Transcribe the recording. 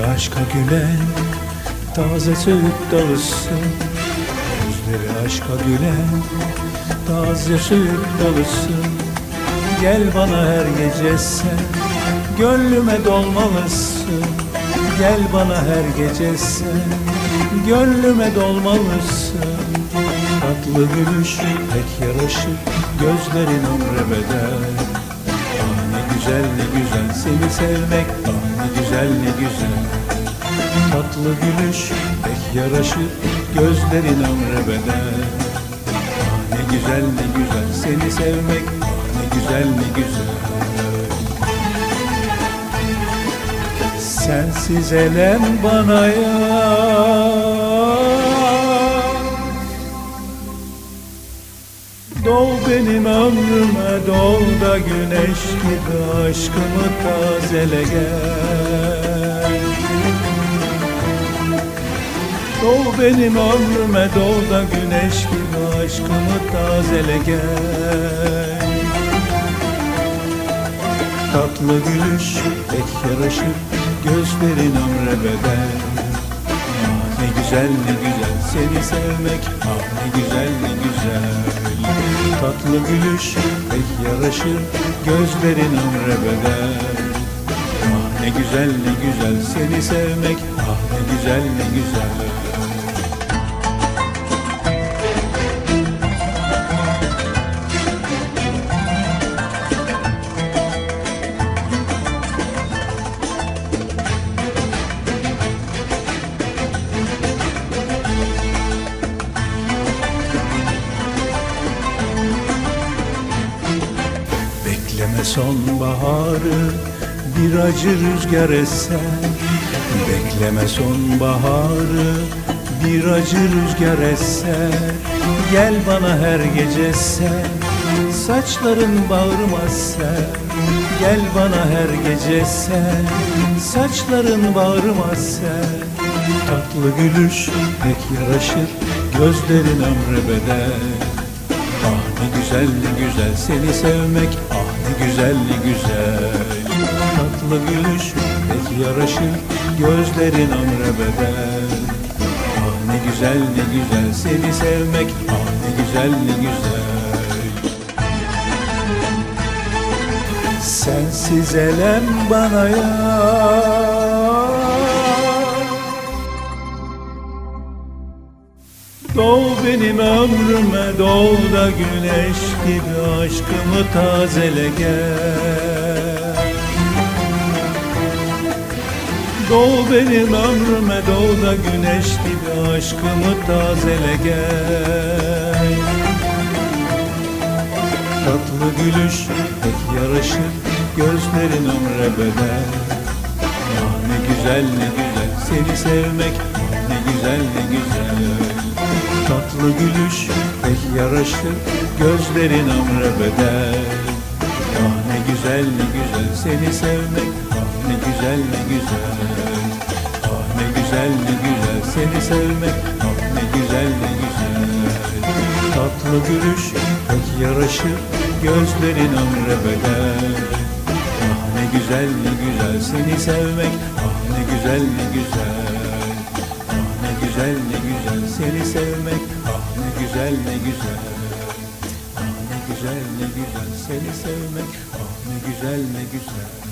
aşka gülen Taze söğüt dalısın. Gözleri aşka gülen Taze söğüt dalısın. Gel bana her gece sen Gönlüme dolmalısın. Gel bana her gece sen Gönlüme dolmalısın. Tatlı gülüş pek yaraşır Gözlerin ömre bedel Ah ne güzel ne güzel seni sevmek Ah ne güzel ne güzel. Tatlı gülüş pek yaraşır Gözlerin ömre bedel. Ah ne güzel ne güzel. Seni sevmek Ah ne güzel ne güzel. Sensiz elem bana ya Doğ benim ömrüme doğ da güneş gibi aşkımı tazele gel Doğ benim ömrüme doğ da güneş gibi aşkımı tazele gel Tatlı gülüş pek yaraşır gözlerin ömre bedel güzel ne güzel. Seni sevmek Ah ne güzel ne güzel. Tatlı gülüş pek yaraşır Gözlerin ömre bedel. Ah ne güzel ne güzel. Seni sevmek Ah ne güzel ne güzel sonbaharı bir acı rüzgar eser. Bekleme sonbaharı bir acı rüzgar eser. Gel bana her gece sen saçların bağrıma ser. Gel bana her gece sen saçların bağrıma ser. Tatlı gülüş pek yaraşır gözlerin ömre bedel Ah ne güzel ne güzel seni sevmek. Ah ne güzel ne güzel. Tatlı gülüş pek yaraşır Gözlerin ömre bedel. Ah ne güzel ne güzel seni sevmek. Ah ne güzel ne güzel. Sensiz elem bana ya Doğ benim ömrüme doğ da güneş gibi aşkımı tazele gel Doğ benim ömrüme doğ da güneş gibi aşkımı tazele gel Tatlı gülüş pek yaraşır gözlerin ömre bedel. Ah ne güzel ne güzel seni sevmek Ah ne güzel ne güzel Tatlı gülüş pek yaraşır Gözlerin ömre bedel. Ah ne güzel ne güzel seni sevmek Ah ne güzel ne güzel. Ah ne güzel ne güzel seni sevmek Ah ne güzel ne güzel. Tatlı gülüş pek yaraşır Gözlerin ömre bedel. Ah ne güzel ne güzel seni sevmek Ah ne güzel ne güzel güzel ne güzel seni sevmek. Ah ne güzel ne güzel. Ah ne güzel ne güzel seni sevmek. Ah ne güzel ne güzel